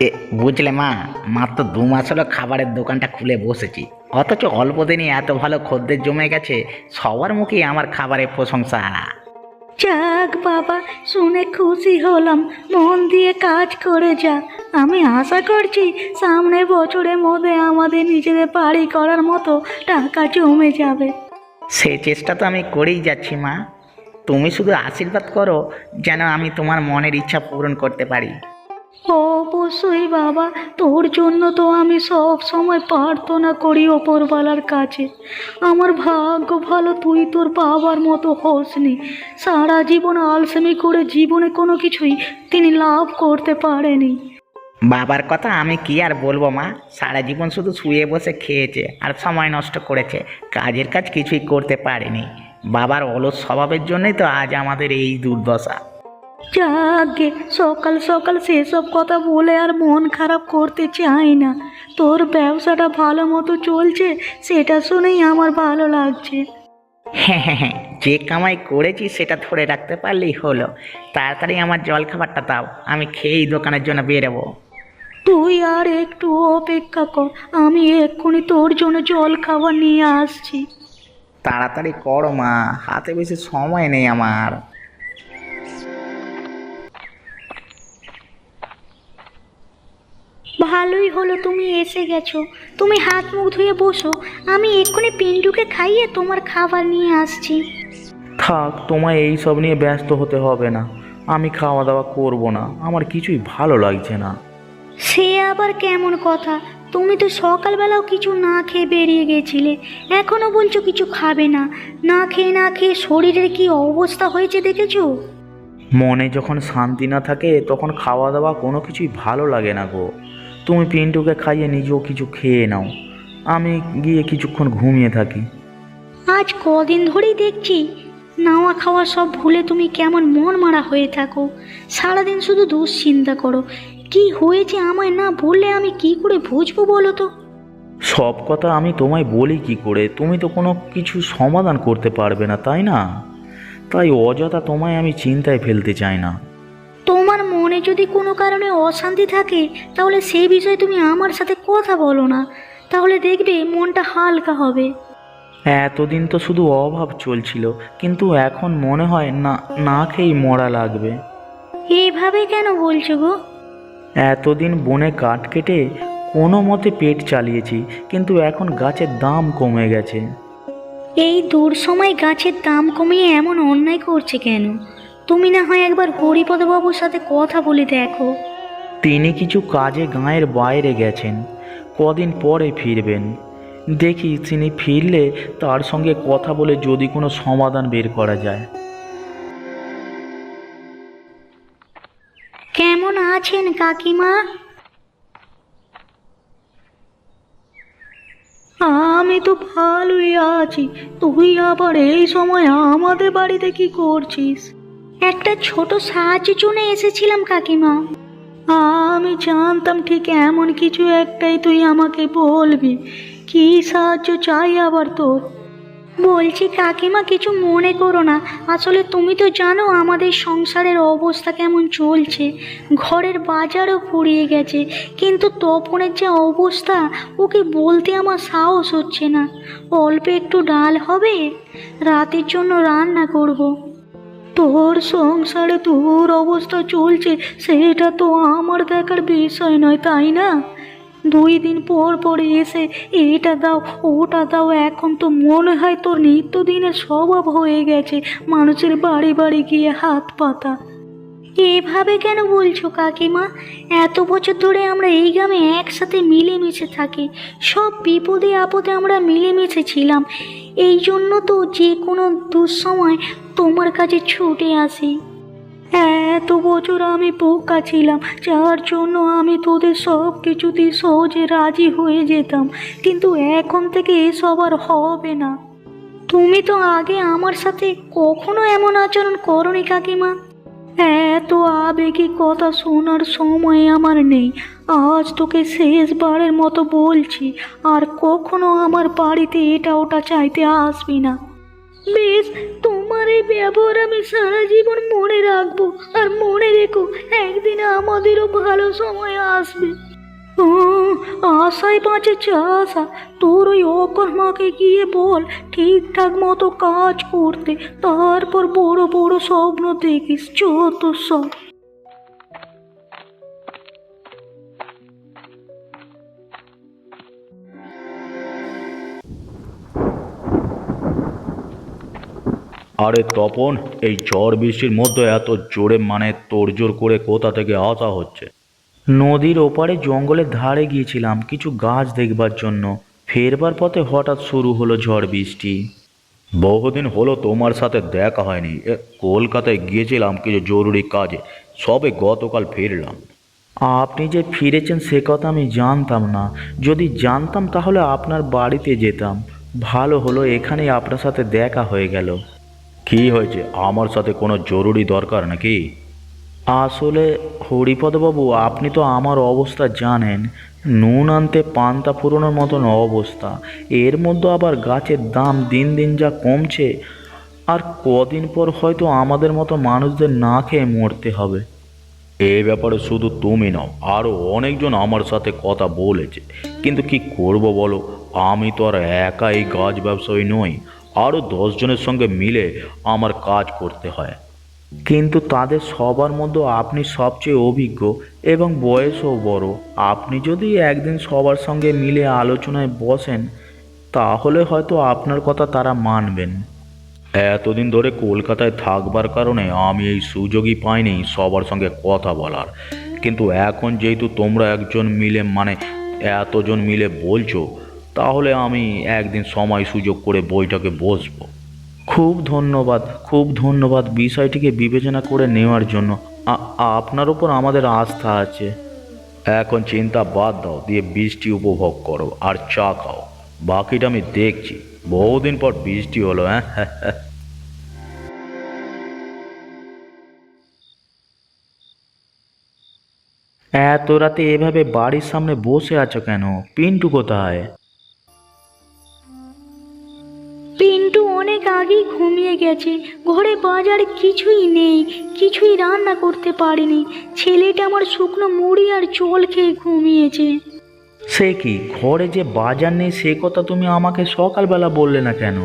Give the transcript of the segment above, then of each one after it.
এ বুঝলে মা? মাত্র দু মাস হলো খাবারের দোকানটা খুলে বসেছি। অথচ অল্প দিনই এত ভালো খদ্দের জমে গেছে সবার মুখেই আমার খাবারের প্রশংসা যাক বাবা শুনে খুশি হলাম। মন দিয়ে কাজ করে যা। আমি আশা করছি সামনের বছরের মধ্যে আমাদের নিজেদের বাড়ি করার মতো টাকা জমে যাবে। সে চেষ্টা তো আমি করেই যাচ্ছি মা। তুমি শুধু আশীর্বাদ করো যেন আমি তোমার মনের ইচ্ছা পূরণ করতে পারি। অবশ্যই বাবা, তোর জন্য তো আমি সব সময় প্রার্থনা করি ওপরওয়ালার কাছে। আমার ভাগ্য ভালো, তুই তোর বাবার মতো হসনি। সারা জীবন আলসেমি করে জীবনে কোনো কিছুই তিনি লাভ করতে পারেনি। বাবার কথা আমি কি আর বলব মা? সারা জীবন শুধু শুয়ে বসে খেয়েছে আর সময় নষ্ট করেছে। কাজের কাজ কিছুই করতে পারেনি। বাবার অলস স্বভাবের জন্যই তো আজ আমাদের এই দুর্দশা। যাকে সকাল সকাল সেসব কথা বলে আর মন খারাপ করতে চাই না। তোর ব্যবসাটা ভালো মতো চলছে সেটা শুনেই আমার ভালো লাগছে। হ্যাঁ হ্যাঁ হ্যাঁ যে কামাই করেছি সেটা ধরে রাখতে পারলেই হলো। তাড়াতাড়ি আমার জল খাবারটা দাও আমি খেয়েই দোকানের জন্য বেরোবো তুই আর একটু অপেক্ষা কর আমি এক্ষুনি তোর জন্য জল খাবার নিয়ে আসছি। তাড়াতাড়ি করো মা হাতে বেশি সময় নেই আমার। ভালোই হলো তুমি এসে গেছো। তুমি হাত মুখ ধুয়ে বসো। আমি এক্ষুনি পিন্টুকে খাইয়ে তোমার খাবার নিয়ে আসছি। থাক তোমায় এই সব নিয়ে ব্যস্ত হতে হবে না। আমি খাওয়া দাওয়া করব না। আমার কিছুই ভালো লাগছে না। সে আবার কেমন কথা? তুমি তো সকালবেলাও কিছু না খেয়ে বেরিয়ে গেছিলে। এখনও বলছো কিছু খাবে না। না খেয়ে না খেয়ে শরীরের কি অবস্থা হয়েছে দেখেছ? মনে যখন শান্তি না থাকে তখন খাওয়া দাওয়া কোনো কিছুই ভালো লাগে না গো। তুমি পিন্টুকে খাইয়ে নিজেও কিছু খেয়ে নাও। আমি গিয়ে কিছুক্ষণ ঘুমিয়ে থাকি। আজ কদিন ধরেই দেখছি নাওয়া খাওয়া সব ভুলে তুমি কেমন মন মারা হয়ে থাকো। সারাদিন শুধু দুশ্চিন্তা করো। কি হয়েছে আমায় না বললে আমি কি করে বুঝব বলো তো? সব কথা আমি তোমায় বলি কি করে? তুমি তো কোনো কিছু সমাধান করতে পারবে না তাই না? তাই অযথা তোমায় আমি চিন্তায় ফেলতে চাই না। মনে যদি কোনো কারণে অশান্তি থাকে তাহলে সেই বিষয়ে তুমি আমার সাথে কথা বলো না। তাহলে দেখবে মনটা হালকা হবে। এতদিন তো শুধু অভাব চলছিল কিন্তু এখন মনে হয় না না খেয়েই মরা লাগবে। এইভাবে কেন বলছো গো? এতদিন বনে কাঠ কেটে কোনো মতে পেট চালিয়েছি কিন্তু এখন গাছের দাম কমে গেছে। এই দূর সময় গাছের দাম কমিয়ে এমন অন্যায় করছে কেন? তুমি না হয় একবার হরিপদবাবুর সাথে কথা বলে দেখো। তিনি কিছু কাজে গাঁয়ের বাইরে গেছেন। কদিন পরে ফিরবেন। দেখি তিনি ফিরলে তার সঙ্গে কথা বলে যদি কোনো সমাধান বের করা যায়। কেমন আছেন কাকিমা? আমি তো ভালোই আছি। তুই আবার এই সময় আমাদের বাড়িতে কি করছিস? একটা ছোট সাহায্যের জন্য এসেছিলাম কাকিমা। আমি জানতাম ঠিক এমন কিছু একটাই তুই আমাকে বলবি। কি সাহায্য চাই আবার তোর? বলছি কাকিমা কিছু মনে করো না। আসলে তুমি তো জানো আমাদের সংসারের অবস্থা কেমন চলছে। ঘরের বাজারও ফুরিয়ে গেছে কিন্তু তপনের যে অবস্থা ওকে বলতে আমার সাহস হচ্ছে না। অল্প একটু ডাল হবে রাতের জন্য রান্না করব। তোর সংসারে তোর অবস্থা চলছে, সেটা তো আমার দেখার বিষয় নয়, তাই না? দুই দিন পর পর এসে এটা দাও, ওটা দাও, এখন তো মনে হয় তোর নিত্যদিনের স্বভাব হয়ে গেছে। মানুষের বাড়ি বাড়ি গিয়ে হাত পাতা। এভাবে কেন বলছো কাকিমা? এত বছর ধরে আমরা এই গ্রামে একসাথে মিলেমিশে থাকি। সব বিপদে আপদে আমরা মিলেমিশে ছিলাম। এই জন্য তো যে কোনো দুঃসময় তোমার কাছে ছুটে আসি। এত বছর আমি পোকা ছিলাম, যার জন্য আমি তোদের সব কিছুতেই সহজে রাজি হয়ে যেতাম। কিন্তু এখন থেকে এসব আর হবে না। তুমি তো আগে আমার সাথে কখনো এমন আচরণ করনি কাকিমা। এত আবেগী কথা শোনার সময় আমার নেই। আজ তোকে শেষবারের মতো বলছি, আর কখনো আমার বাড়িতে এটা ওটা চাইতে আসবি না। বেশ, তোমার এই ব্যবহার আমি সারা জীবন মনে রাখব, আর মনে রেখো, একদিন আমাদেরও ভালো সময় আসবে। আশায় বাঁচে চাষা। তোর ওই অকর্মাকে গিয়ে বল, ঠিকঠাক মতো কাজ করতে। তারপর বড় বড় স্বপ্ন দেখিস, যত সব। আরে তপন, এই ঝড় বৃষ্টির মধ্যে এত জোরে মানে তোড়জোড় করে কোথা থেকে আসা হচ্ছে? নদীর ওপারে জঙ্গলের ধারে গিয়েছিলাম কিছু গাছ দেখবার জন্য। ফেরবার পথে হঠাৎ শুরু হলো ঝড় বৃষ্টি। বহুদিন হলো তোমার সাথে দেখা হয়নি। এ, কলকাতায় গিয়েছিলাম কিছু জরুরি কাজে। সবে গতকাল ফিরলাম। আপনি যে ফিরেছেন সে কথা আমি জানতাম না। যদি জানতাম তাহলে আপনার বাড়িতে যেতাম। ভালো হলো এখানেই আপনার সাথে দেখা হয়ে গেল। কি হয়েছে? আমার সাথে কোনো জরুরি দরকার নাকি? আসলে হরিপদবাবু, আপনি তো আমার অবস্থা জানেন। নুন আনতে পান্তা ফুরোনোর মতন অবস্থা। এর মধ্যে আবার গাছের দাম দিন দিন যা কমছে, আর কদিন পর হয়তো আমাদের মতো মানুষদের না খেয়ে মরতে হবে। এই ব্যাপারে শুধু তুমি নাও আরও অনেকজন আমার সাথে কথা বলেছে। কিন্তু কি করব বলো, আমি তো আর একা এই গাছ ব্যবসায়ী নই আরও দশজনের সঙ্গে মিলে আমার কাজ করতে হয়। কিন্তু তাদের সবার মধ্যে আপনি সবচেয়ে অভিজ্ঞ এবং বয়সও বড়। আপনি যদি একদিন সবার সঙ্গে মিলে আলোচনায় বসেন, তাহলে হয়তো আপনার কথা তারা মানবেন। এতদিন ধরে কলকাতায় থাকবার কারণে আমি এই সুযোগই পাইনি সবার সঙ্গে কথা বলার। কিন্তু এখন যেহেতু তোমরা একজন মিলে মানে এতজন মিলে বলছো, তাহলে আমি একদিন সময় সুযোগ করে বইটাকে বসবো। খুব ধন্যবাদ খুব ধন্যবাদ বিষয়টিকে বিবেচনা করে নেওয়ার জন্য। আপনার উপর আমাদের আস্থা আছে। এখন চিন্তা বাদ দাও, দিয়ে বৃষ্টি উপভোগ করো, আর চা খাও। বাকিটা আমি দেখছি। বহুদিন পর বৃষ্টি হলো হ্যাঁ এত রাতে এভাবে বাড়ির সামনে বসে আছো কেন? পিন্টু কোথায়? অনেক আগেই ঘুমিয়ে গেছে। ঘরে বাজার কিছুই নেই কিছুই রান্না করতে পারিনি। ছেলেটা আমার শুকনো মুড়ি আর জল খেয়ে ঘুমিয়েছে। সে কি ঘরে যে বাজার নেই সে কথা তুমি আমাকে সকালবেলা বললে না কেন?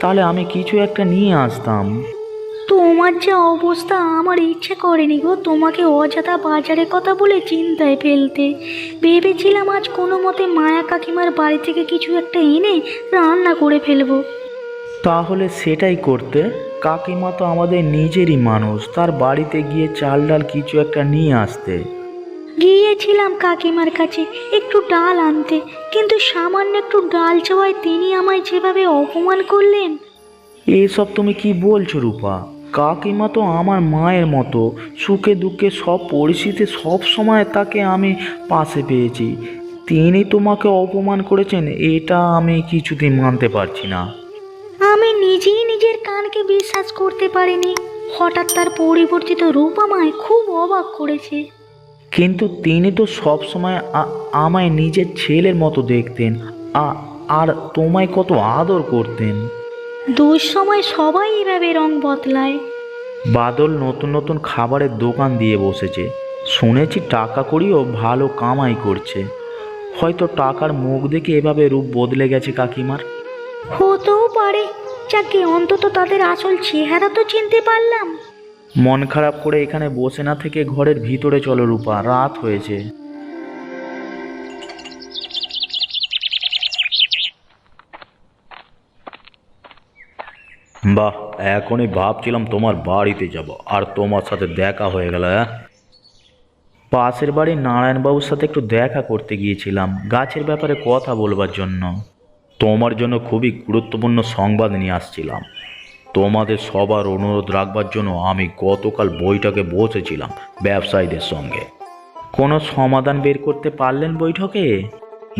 তাহলে আমি কিছু একটা নিয়ে আসতাম। তোমার যা অবস্থা আমার ইচ্ছে করেনি গো তোমাকে অযথা বাজারের কথা বলে চিন্তায় ফেলতে। ভেবেছিলাম আজ কোনো মতে মায়া কাকিমার বাড়ি থেকে কিছু একটা এনে রান্না করে ফেলব। তাহলে সেটাই করতে কাকিমা তো আমাদের নিজেরই মানুষ তার বাড়িতে গিয়ে চাল ডাল কিছু একটা নিয়ে আসতে। গিয়েছিলাম কাকিমার কাছে একটু ডাল আনতে কিন্তু সামান্য একটু ডাল চাওয়ায় তিনি আমায় যেভাবে অপমান করলেন। এসব তুমি কি বলছো রূপা? কাকিমা তো আমার মায়ের মতো সুখে দুঃখে সব পরিস্থিতি সব সময় তাকে আমি পাশে পেয়েছি। তিনি তোমাকে অপমান করেছেন এটা আমি কিছুতেই মানতে পারছি না। আমি নিজেই নিজের কানকে বিশ্বাস করতে পারিনি। হঠাৎ তার পরিবর্তিত রূপ আমায় খুব অবাক করেছে। কিন্তু তিনি তো সব সময় আমায় নিজের ছেলের মতো দেখতেন। আর তোমায় কত আদর করতেন। দুঃসময় সবাই এভাবে রং বদলায়। বাদল নতুন নতুন খাবারের দোকান দিয়ে বসেছে। শুনেছি টাকা করিও ভালো কামাই করছে। হয়তো টাকার মুখ দেখে এভাবে রূপ বদলে গেছে কাকিমার। হতেও পারে। যাকে অন্তত তাদের আসল চেহারা তো চিনতে পারলাম। মন খারাপ করে এখানে বসে না থেকে ঘরের ভিতরে চলো রূপা, রাত হয়েছে। বাহ, এখনই ভাবছিলাম তোমার বাড়িতে যাব, আর তোমার সাথে দেখা হয়ে গেল পাশের বাড়ির নারায়ণবাবুর সাথে একটু দেখা করতে গিয়েছিলাম, গাছের ব্যাপারে কথা বলবার জন্য। তোমার জন্য খুবই গুরুত্বপূর্ণ সংবাদ নিয়ে আসছিলাম। তোমাদের সবার অনুরোধ রাখবার জন্য আমি গতকাল বৈঠকে বসেছিলাম ব্যবসায়ীদের সঙ্গে। কোনো সমাধান বের করতে পারলেন বৈঠকে?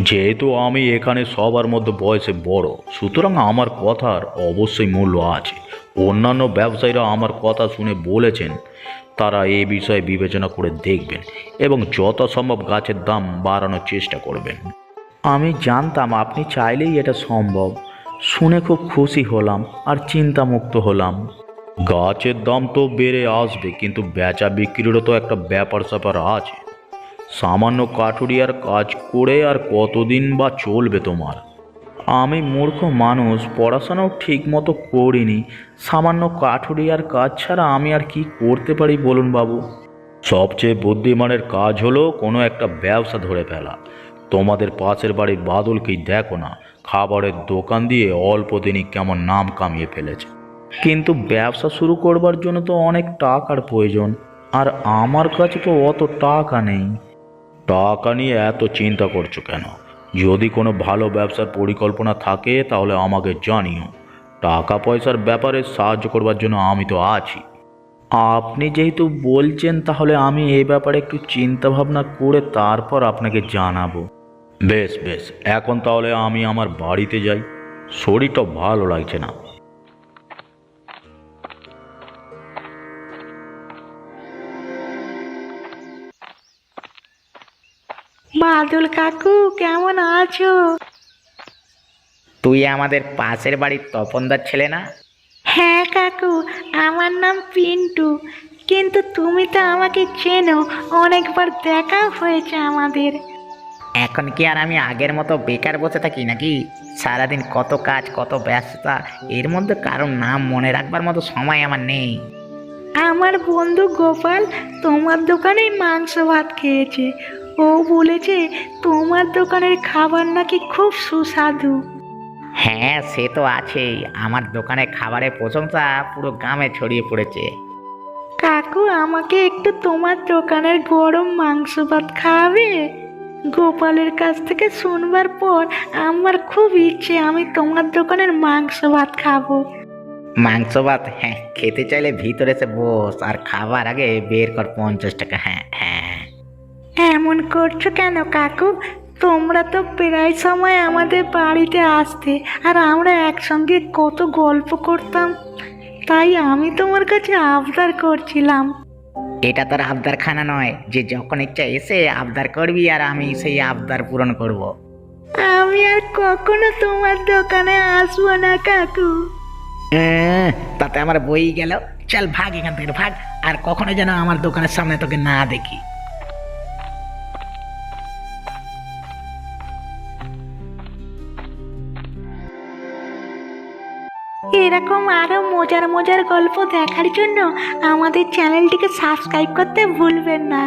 যেহেতু আমি এখানে সবার মধ্যে বয়সে বড়, সুতরাং আমার কথার অবশ্যই মূল্য আছে। অন্যান্য ব্যবসায়ীরা আমার কথা শুনে বলেছেন, তারা এই বিষয়ে বিবেচনা করে দেখবেন এবং যথাসম্ভব গাছের দাম বাড়ানোর চেষ্টা করবেন। আমি জানতাম আপনি চাইলেই এটা সম্ভব। শুনে খুব খুশি হলাম আর চিন্তামুক্ত হলাম। গাছের দাম তো বেড়ে আসবে, কিন্তু বেচা বিক্রিরও তো একটা ব্যাপার স্যাপার আছে। সামান্য কাঠুরিয়ার কাজ করে আর কতদিন বা চলবে তোমার? আমি মূর্খ মানুষ, পড়াশোনাও ঠিক মতো করিনি। সামান্য কাঠুরিয়ার কাজ ছাড়া আমি আর কি করতে পারি বলুন বাবু? সবচেয়ে বুদ্ধিমানের কাজ হলো কোনো একটা ব্যবসা ধরে ফেলা। তোমাদের পাশের বাড়ির বাদলকেই দেখো না। খাবারের দোকান দিয়ে অল্প দিনই কেমন নাম কামিয়ে ফেলেছে। কিন্তু ব্যবসা শুরু করবার জন্য তো অনেক টাকার প্রয়োজন। আর আমার কাছে তো অত টাকা নেই। টাকা নিয়ে এত চিন্তা করছ কেন? যদি কোনো ভালো ব্যবসার পরিকল্পনা থাকে, তাহলে আমাকে জানিও। টাকা পয়সার ব্যাপারে সাহায্য করবার জন্য আমি তো আছি। আপনি যেহেতু বলছেন, তাহলে আমি এই ব্যাপারে একটু চিন্তা ভাবনা করে তারপর আপনাকে জানাব। বেশ বেশ। এখন তাহলে আমি আমার বাড়িতে যাই। শরীরটা ভালো লাগছে না। বাদল কাকু কেমন আছো? তুই আমাদের পাশের বাড়ির তপনদার ছেলে না? হ্যাঁ কাকু আমার নাম পিন্টু। কিন্তু তুমি তো আমাকে চেনো অনেকবার দেখা হয়েছে আমাদের। এখন কি আর আমি আগের মতো বেকার বসে থাকি নাকি? সারাদিন কত কাজ কত ব্যস্ততা এর মধ্যে কারোর নাম মনে রাখবার মতো সময় আমার নেই। আমার বন্ধু গোপাল তোমার দোকানে মাংস ভাত খেয়েছে। ও বলেছে তোমার দোকানের খাবার নাকি খুব সুস্বাদু। হ্যাঁ সে তো আছেই। আমার দোকানে খাবারের প্রশংসা পুরো গ্রামে ছড়িয়ে পড়েছে। কাকু আমাকে একটু তোমার দোকানের গরম মাংস ভাত খাওয়াবে? গোপালের কাছ থেকে শুনবার পর আমার খুব ইচ্ছে আমি তোমার দোকানের মাংস ভাত খাব। মাংস ভাত? হ্যাঁ খেতে চাইলে ভিতরে এসে বস আর খাবার আগে বের কর পঞ্চাশ টাকা। হ্যাঁ হ্যাঁ। এমন করছ কেন কাকু? তোমরা তো প্রায় সময় আমাদের বাড়িতে আসতে আর আমরা একসঙ্গে কত গল্প করতাম। তাই আমি তোমার কাছে আবদার করছিলাম। এটা তার আবদারখানা নয় যে যখন ইচ্ছা এসে আবদার করবি আর আমি সেই আবদার পূরণ করব। আমি আর কখনো তোমার দোকানে আসব না কাকু। এহ, তাতে আমার বই গেল। চল ভাগ এখান থেকে ভাগ। আর কখনো যেন আমার দোকানের সামনে তোকে না দেখি। মজার মজার গল্প দেখার জন্য আমাদের চ্যানেলটিকে সাবস্ক্রাইব করতে ভুলবেন না।